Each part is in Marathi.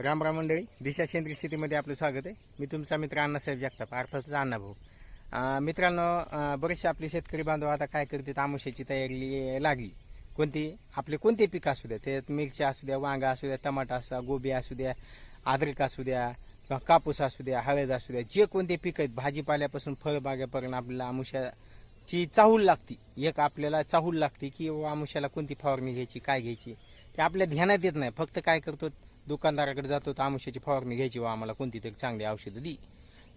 राम राम मंडळी दिशा सेंद्रिय शेतीमध्ये आपलं स्वागत आहे. मी तुमचा मित्र अण्णासाहेब जगताप अर्थातच अण्णाभाऊ भाऊ. मित्रांनो बरेचसे आपले शेतकरी बांधव आता काय करतात आमुष्याची तयारी लागली. कोणती? आपले कोणते पीक असू द्या त्यात मिरची असू द्या वांगा असू द्या टमाटा असू गोबी असू द्या अद्रक असू द्या किंवा कापूस असू द्या हळद असू द्या जे कोणते पीक आहेत भाजीपाल्यापासून फळबागेपर्यंत आपल्याला आमुष्याची चाहूल लागती. एक आपल्याला चाहूल लागते की आमुष्याला कोणती फवारणी घ्यायची काय घ्यायची ते आपल्या ध्यानात येत नाही. फक्त काय करतो दुकानदाराकडे जातो तर आमुष्याची फवारणी घ्यायची वा आम्हाला कोणती तरी चांगली औषधं दी.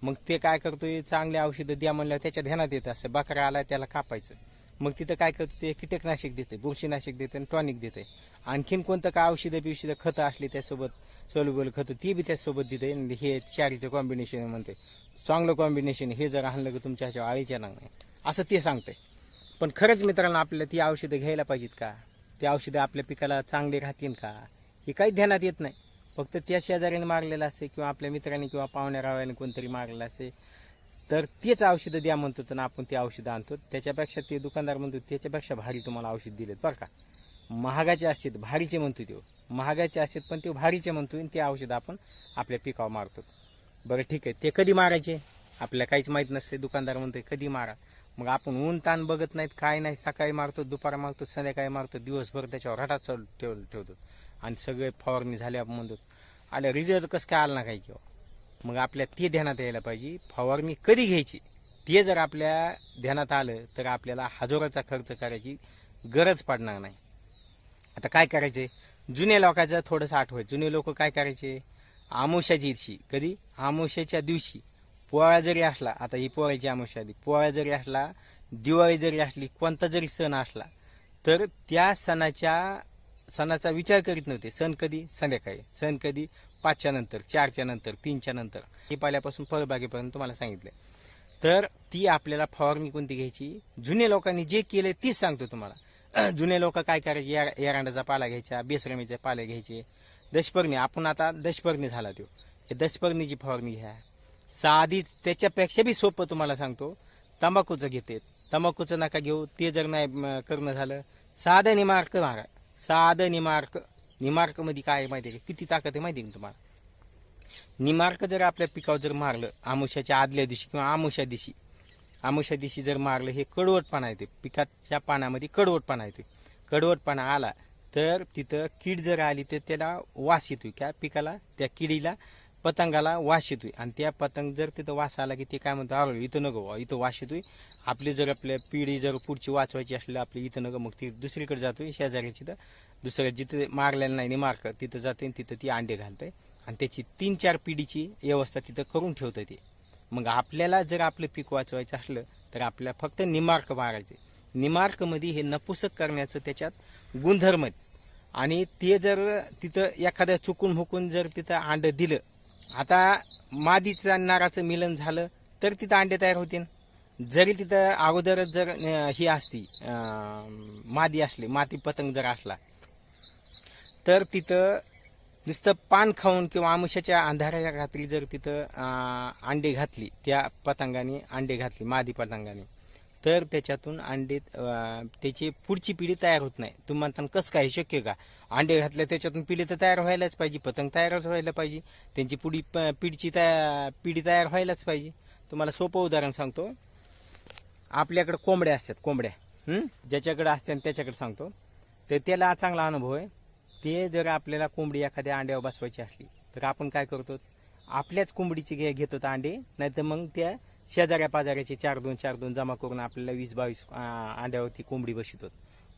मग ते काय करतोय चांगली औषधं द्या म्हणल्यावर त्याच्या ध्यानात येत असं बकरा आला त्याला कापायचं. मग तिथं काय करतो ते कीटकनाशक देते बुरशीनाशक देते आणि टॉनिक देते आणखीन कोणतं काय औषधं बिवषधं खतं असली त्यासोबत सोलुबल खतं ती बी त्यासोबत देते आणि हे चारीचं कॉम्बिनेशन म्हणते चांगलं कॉम्बिनेशन हे जर आणलं की तुमच्या ह्याच्या आळीच्या नाही असं ते सांगते पण खरंच मित्रांनो आपल्याला ती औषधं घ्यायला पाहिजेत का? ती औषधं आपल्या पिकाला चांगली राहतील का? हे काही ध्यानात येत नाही. फक्त त्या शेजाऱ्याने मारलेलं असेल किंवा आपल्या मित्राने किंवा पाहुण्या रावाने कोणतरी मारलेलं असे. तर तेच औषधं द्या म्हणतो तर आपण ते औषधं आणतो. त्याच्यापेक्षा ते दुकानदार म्हणतो त्याच्यापेक्षा भारी तुम्हाला औषध दिलेत बरं का. महागाचे असतात भारीचे म्हणतो ते. महागाचे असतात पण ते भारीचे म्हणतो आणि ते औषधं आपण आपल्या पिकावर मारतो. बरं ठीक आहे. ते कधी मारायचे? आपल्याला काहीच माहीत नसते. दुकानदार म्हणतो कधी मारा? मग आपण ऊन ताण बघत नाहीत काय नाही. सकाळी मारतो दुपारा मारतो संध्याकाळी मारतो दिवसभर त्याच्यावर रटा चढ ठेव ठेवतो. आणि सगळे फवारणी झाल्या म्हणतो आल्या. रिझल्ट कसं काय आला ना काही किंवा? मग आपल्या ते ध्यानात यायला पाहिजे. फवारणी कधी घ्यायची? ते जर आपल्या ध्यानात आलं तर आपल्याला हजाराचा खर्च करायची गरज पडणार नाही. आता काय करायचे? जुन्या लोकांचं थोडंसं आठवत जुने लोक काय करायचे? आमुष्याच्या दिवशी कधी? आमोशाच्या दिवशी. पोळा जरी असला आता ही पोळ्याची आमोशा आली. पोळा जरी असला दिवाळी जरी असली कोणता जरी सण असला तर त्या सणाच्या सणाचा विचार करीत नव्हते. सण कधी? संध्याकाळी. सण कधी? पाचच्या नंतर चारच्या नंतर तीनच्या नंतर. हे पाल्यापासून फळबागेपर्यंत तुम्हाला सांगितलंय. तर ती आपल्याला फवारणी कोणती घ्यायची? जुन्या लोकांनी जे केले तीच सांगतो तुम्हाला. जुने लोक काय करायचे? या एरांडाचा पाला घ्यायचा बेसरमीचा पाला घ्यायचे. दशपर्णी आपण आता दशपर्णी झाला तो. हे दशपर्णीची फवारणी घ्या. साधीच त्याच्यापेक्षा बी सोपं तुम्हाला सांगतो. तंबाखूचं घेते. तंबाखूचं नका घेऊ. ते जर नाही करणं झालं साधं निमार्क मारा. साधं निमार्क निमार्कमध्ये काय आहे माहिती आहे का? किती ताकद आहे माहिती आहे का तुम्हाला? निमार्क जर आपल्या पिकावर जर मारलं आमुष्याच्या आदल्या दिवशी किंवा आमुष्या दिवशी आमुष्या दिवशी जर मारलं हे कडवटपणा येते. पिकाच्या पानामध्ये कडवटपणा येते. कडवटपणा आला तर तिथं कीड जर आली तर त्याला वास येतो त्या पिकाला त्या किडीला पतंगाला वास येतोय. आणि त्या पतंग जर तिथं वास आला की ते काय म्हणतो अरे इथं नको इथं वास येतोय. आपली जर आपल्या पिढी जर पुढची वाचवायची असली आपली इथं नको मग ती दुसरीकडे जातोय शेजाऱ्याची तर दुसऱ्या जिथं मारलेलं नाही मार्क तिथं जाते आणि तिथं ती अंडे घालते आणि त्याची तीन चार पिढीची व्यवस्था तिथं करून ठेवतं ते. मग आपल्याला जर आपलं पीक वाचवायचं असलं तर आपल्याला फक्त निमार्क मारायचे. निमार्कमध्ये हे नपुसक करण्याचं त्याच्यात गुणधर्म आहेत. आणि ते जर तिथं एखाद्या चुकून हुकून जर तिथं अंड दिलं आता मादीचं आणि नाराचं मिलन झालं तर तिथं अंडे तयार होतील. जरी तिथं अगोदरच जर ही असती मादी असली माती पतंग जर असला तर तिथं नुसतं पान खाऊन किंवा आमुष्याच्या अंधाराच्या रात्री जर तिथं अंडे घातली त्या पतंगाने अंडे घातली मादी पतंगाने तर त्याच्यातून अंडे त्याची पुढची पिढी तयार होत नाही. तुम्ही म्हणता कसं काय हे शक्य का? अंडे घातल्या त्याच्यातून पिढी तर तयार व्हायलाच पाहिजे पतंग तयारच व्हायला पाहिजे. त्यांची पुढी प- पिढीची तया पिढी तयार व्हायलाच पाहिजे. तुम्हाला सोपं उदाहरण सांगतो. आपल्याकडे कोंबड्या असतात कोंबड्या. ज्याच्याकडे असतात त्याच्याकडे सांगतो. तर त्याला चांगला अनुभव आहे. ते जर आपल्याला कोंबडी एखाद्या अंड्यावर बसवायची असली तर आपण काय करतो? आपल्याच कोंबडीचे घे घेतो अंडे. नाहीतर मग त्या शेजाऱ्या पाजाऱ्याचे चार दोन चार दोन जमा करून आपल्याला वीस बावीस अंड्यावरती कोंबडी बसवतो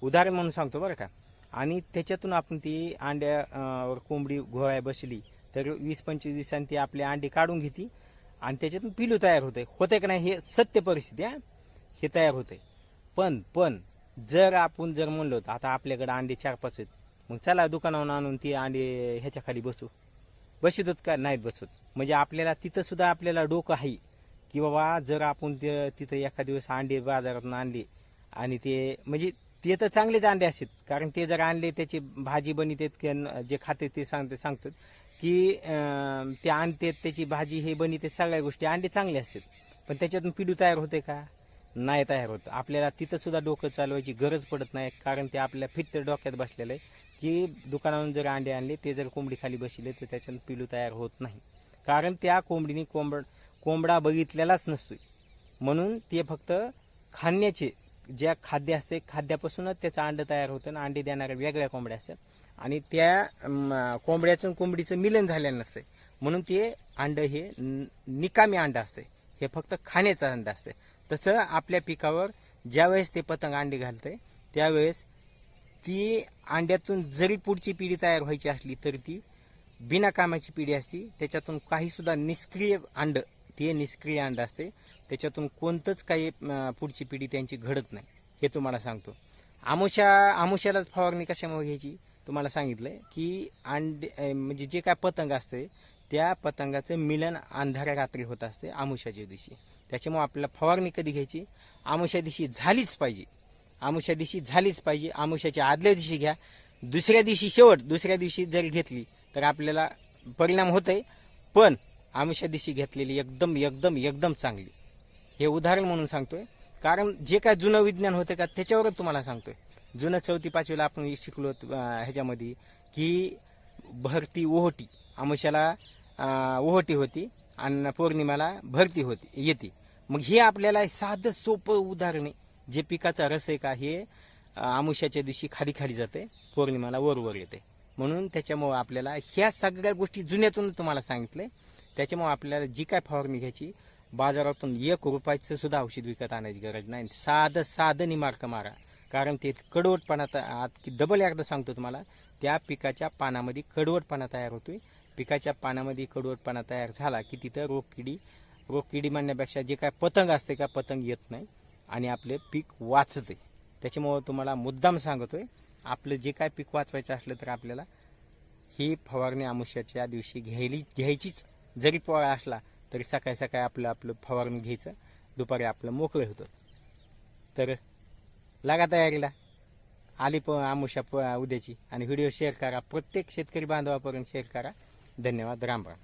उदाहरण म्हणून सांगतो बरं का. आणि त्याच्यातून आपण ती अंड्यावर कोंबडी घोळ्या बसली तर वीस पंचवीस दिवसांनी ती आपले अंडे काढून घेते आणि त्याच्यातून पिलू तयार होते होते का नाही हे सत्य परिस्थिती आहे हे तयार होते पण पण जर आपण जर म्हणलो तर आता आपल्याकडे अंडे चार पाच आहेत. मग चला दुकानावर आणून ती अंडे ह्याच्याखाली बसू. बसत बसवतात का नाहीत बसवत म्हणजे आपल्याला तिथं सुद्धा आपल्याला डोकं आहे की बाबा जर आपण ते तिथं एखाद दिवस अंडे बाजारातून आणले आणि ते म्हणजे ते तर चांगलेच अंडे असतात. कारण ते जर आणले त्याची भाजी बनितेत की जे खाते ते सांगते सांगतात की ते आणतात त्याची भाजी हे बनिते सगळ्या गोष्टी अंडे चांगले असतात. पण त्याच्यातून पिडू तयार होते का? नाही तयार होत. आपल्याला तिथंसुद्धा डोकं चालवायची गरज पडत नाही कारण ते आपल्या फिट डोक्यात बसलेलं आहे. की दुकानावरून जर अंडे आणले ते जर कोंबडी खाली बसले तर त्याच्यानं पिलू तयार होत नाही. कारण त्या कोंबडीने कोंबड कोंबडा बघितलेलाच नसतोय. म्हणून ते फक्त खाण्याचे ज्या खाद्य असते खाद्यापासूनच त्याचं अंडं तयार होतं आणि अंडे देणाऱ्या वेगळ्या कोंबड्या असतात. आणि त्या कोंबड्याचं आणि कोंबडीचं मिलन झालेलं नसतं म्हणून ते अंडं हे निकामी अंडं असते हे फक्त खाण्याचं अंडं असते तसं आपल्या पिकावर ज्यावेळेस ते पतंग अंडे घालते त्यावेळेस ती अंड्यातून जरी पुढची पिढी तयार व्हायची असली तरी ती बिना कामाची पिढी असती. त्याच्यातून काहीसुद्धा निष्क्रिय अंड ते निष्क्रिय अंड असते. त्याच्यातून कोणतंच काही पुढची पिढी त्यांची घडत नाही हे तुम्हाला सांगतो. आमोशा आमुष्याला फवारणी कशामुळे घ्यायची? तुम्हाला सांगितलंय की अंडे म्हणजे जे काय पतंग असते त्या पतंगाचं मिलन अंधाऱ्या रात्री होत असते आमुष्याच्या दिवशी. त्याच्यामुळे आपल्याला फवारणी कधी घ्यायची? आमुष्या दिवशी झालीच पाहिजे. आमुष्या दिवशी झालीच पाहिजे. आमुष्याच्या आदल्या दिवशी घ्या. दुसऱ्या दिवशी शेवट दुसऱ्या दिवशी जर घेतली तर आपल्याला परिणाम होत आहे पण आमुष्या दिवशी घेतलेली एकदम एकदम एकदम चांगली. हे उदाहरण म्हणून सांगतोय. कारण जे काय जुनं विज्ञान होतं का त्याच्यावरच तुम्हाला सांगतोय. जुनं चौथी पाचवीला आपण शिकलो ह्याच्यामध्ये की भरती ओहोटी. आमुष्याला ओहोटी होती आणि पौर्णिमाला भरती होती येते. मग हे आपल्याला साधं सोपं उदाहरण आहे. जे पिकाचा रस आहे का हे आमुष्याच्या दिवशी खाली खाली जाते पौर्णिमाला वरवर येते. म्हणून त्याच्यामुळं आपल्याला ह्या सगळ्या गोष्टी जुन्यातून तुम्हाला सांगितलंय. त्याच्यामुळे आपल्याला जी काय फवारणी घ्यायची बाजारातून एक रुपयाचं सुद्धा औषध विकत आणायची गरज नाही. साधं साधं निमार्क मारा. कारण ते कडवटपणा आत की डबल एकदा सांगतो तुम्हाला त्या पिकाच्या पानामध्ये कडवटपणा तयार होतोय. पिकाच्या पानामध्ये कडवटपणा तयार झाला की तिथं रोगकिडी रोगकिडी म्हणण्यापेक्षा जे काय पतंग असते का पतंग येत नाही. आणि आपले पीक वाचते. त्याच्यामुळं तुम्हाला मुद्दाम सांगतोय आपलं जे काय पीक वाचवायचं असलं तर आपल्याला ही फवारणी आमुष्याच्या दिवशी घ्यायली घ्यायचीच. जरी पोळा असला तरी सकाळी सकाळी आपलं आपलं फवारणी घ्यायचं. दुपारी आपलं मोकळं होतं. तर लागा तयारीला. आली प आमुष्या प उद्याची. आणि व्हिडिओ शेअर करा. प्रत्येक शेतकरी बांधवापर्यंत शेअर करा. धन्यवाद. राम राम.